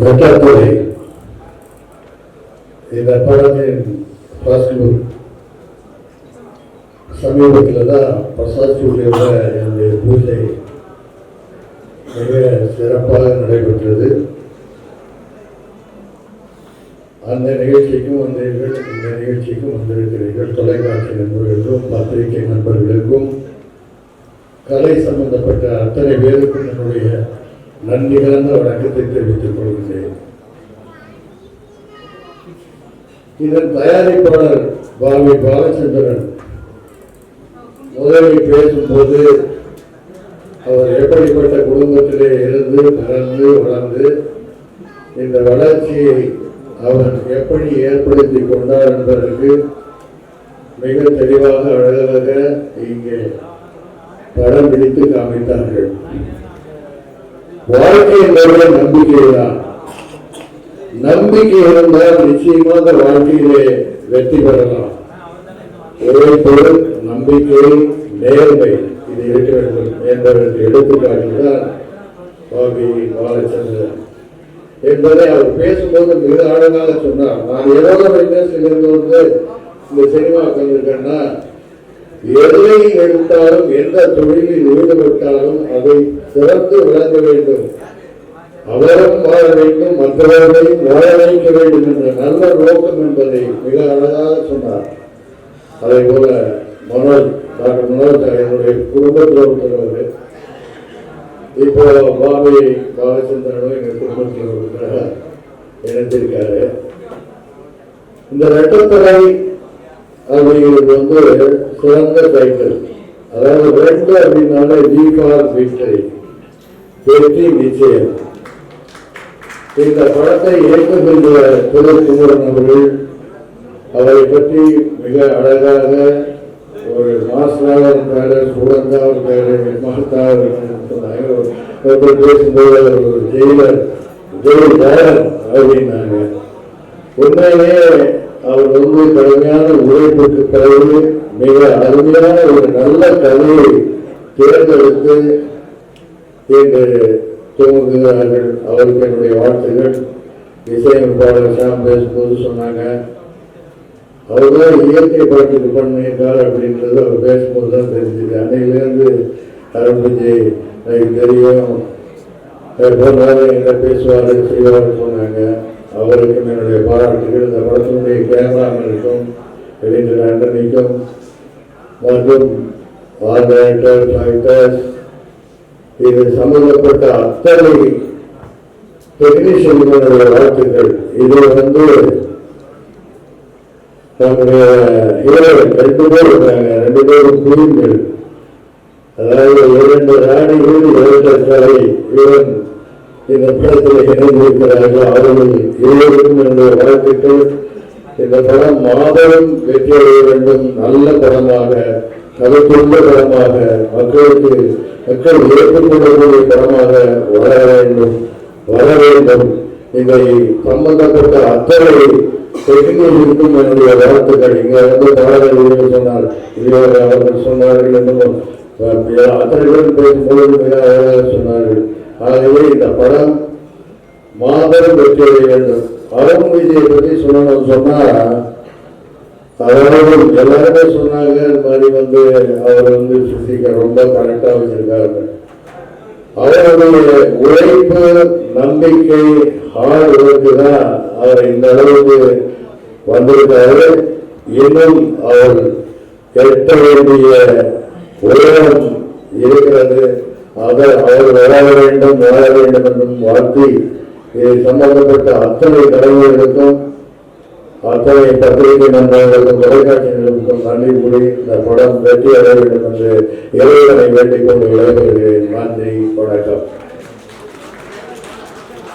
வெட்டத்துறை இந்த படத்தின் ஃபர்ஸ்ட் சமீபத்தில் தான் பிரசாத் என்னுடைய பூஜை மிக சிறப்பாக நடைபெற்றது. அந்த நிகழ்ச்சிக்கும் வந்தீர்கள் இந்த நிகழ்ச்சிக்கும் வந்திருக்கிறீர்கள். தொலைக்காட்சி நண்பர்களுக்கும் பத்திரிகை நண்பர்களுக்கும் கலை சம்பந்தப்பட்ட அத்தனை பேருக்கும் என்னுடைய நன்றி கலந்த வணக்கத்தை தெரிவித்துக் கொள்கிறேன். இதன் தயாரிப்பாளர் பாவி பாலச்சந்திரன். முதலில் பேசும்போது அவர் எப்படிப்பட்ட குடும்பத்திலே இருந்து பிறந்து வளர்ந்து இந்த வளர்ச்சியை அவர் எப்படி ஏற்படுத்தி கொண்டார் என்பதற்கு மிக தெளிவாக அழகாக இங்கே படம் பிடித்து காமித்தார்கள். வாழ்க்கை என்பது நம்பிக்கைதான் நம்பிக்கை இருந்தால் நிச்சயமாக வாழ்க்கையிலே வெற்றி பெறலாம். உழைப்பு நம்பிக்கை நேர்மை. இது இருக்க வேண்டும். என்பதற்கு எடுத்துக்காட்டுதான் பாபி பாலச்சந்திரன் என்பதை அவர் பேசும்போது மிக அழகாக சொன்னார். நான் ஏதோ இண்டஸ்ட்ரியிலிருந்து வந்து இந்த சினிமா வந்திருக்கேன்னா எதை எடுத்தாலும் எந்த தொழிலில் ஈடுபட்டாலும் அதை சிறந்து விளங்க வேண்டும். அவரும் வாழ வேண்டும் மற்றவர்களையும் வாழ வைக்க வேண்டும் என்ற நல்ல நோக்கம் என்பதை மிக அழகாக சொன்னார். அதே போல மனோஜ் டாக்டர் மனோஜ் என்னுடைய குடும்பத்தில் ஒருத்தர் இப்போ பாபி பாலச்சந்திரனும் எங்கள் குடும்பத்தில் ஒருத்தர் இணைந்திருக்காரு. இந்த ரெட்டத்தலை அப்படிங்கிறது வந்து சிறந்த டைட்டில் அதாவது ரெண்டு அப்படின்னாலே வி ஃபார் விக்டரி வெற்றி நிச்சயம் இந்த படத்தை இயக்குகின்ற திரு குமரன் அவர்கள் அவரை பற்றி மிக அழகாக ஒரு மாஸ்டராக இருந்தாரு ஸ்டூடெண்டாக இருந்தாரு ஹெட்மாஸ்டராக இருந்தாங்க பேசும்போது அவர் ஒரு ஜெயிலர் ஜெயில் ஜெயலர் அப்படின்னாங்க உண்மையிலேயே அவர் வந்து கடுமையான உழைப்புக்கு பிறகு மிக அருமையான ஒரு நல்ல கதையை தேர்ந்தெடுத்து என்று தூங்குகிறார்கள் அவருக்கு என்னுடைய வாழ்த்துகள் இசையமைப்பாளர் ஷாம் பேசும்போது சொன்னாங்க அவர் தான் இயற்கை பாட்டுக்கு பண்ணியிருக்கார் அப்படின்றது அவர் பேசும்போது தான் தெரிஞ்சுது. அன்னையிலேருந்து அருண் எனக்கு தெரியும். போனாலும் என்ன பேசுவார் செய்வார் சொன்னாங்க. அவருக்கும் என்னுடைய பாராட்டுகள். இந்த படத்தினுடைய கேமராமேனுக்கும் எடிட்டர் ஆண்டனிக்கும் மற்றும் ஆர்டர் ஃபைட்டர்ஸ் இது சம்பந்தப்பட்ட அத்தனை டெக்னீஷியன்களுடைய வாழ்த்துக்கள். இது வந்து நம்முடைய ஹீரோயின் ரெண்டு பேர் இருக்காங்க. ரெண்டு பேரும் குயின்கள் அதாவது இரண்டு ராணிகள் இரண்டு கலை இவன் இந்த படத்தில் இணைந்திருக்கிறார்கள். அவர்கள் இருவருக்கும் என்னுடைய வாழ்த்துக்கள். இந்த படம் மாபெரும் வெற்றி அடைய வேண்டும். நல்ல படமாக கருத்துள்ள படமாக மக்களுக்கு மக்கள் ஏற்றுக்கொள்ளக்கூடிய படமாக வளர வேண்டும். வர வேண்டும். இதை சம்பந்தப்பட்ட அத்தனை இருக்கும் என்னுடைய வாழ்த்துக்கள். இங்க வந்து பாடல்கள் சொன்னார். அவர்கள் சொன்னார்கள் என்னும் அத்தனை பேரும் பேசும்போது சொன்னார்கள். ஆகவே இந்த படம் மாபெரும் வெற்றி அடைய வேண்டும் அருண் விஜயை பற்றி சொல்லணும்னு சொன்னா அதாவது எல்லாருமே சொன்னாங்க இந்த மாதிரி வந்து அவர் வந்து பிசிக்க ரொம்ப கரெக்டா வச்சிருக்காரு அவருடைய உழைப்பு நம்பிக்கை ஹார்ட் ஒர்க்கு தான் அவர் இந்த அளவுக்கு வந்திருக்காரு. இன்னும் அவர் எட்ட வேண்டிய உயரம் இருக்கிறது. அதை அவர் வளர வேண்டும் வாழ வேண்டும் என்றும் வாழ்த்தி சம்பந்தப்பட்ட அத்தனை தலைவர்களுக்கும் அத்தனை பத்திரிகை நண்பர்களுக்கும் தொலைக்காட்சி நிறுவனங்களுக்கும் நன்றி கூறி இந்த படம் வெற்றி அடைய வேண்டும் என்று இறைவனை வேண்டிக் கொண்டு விளையாடுகிறேன் நன்றி வணக்கம்.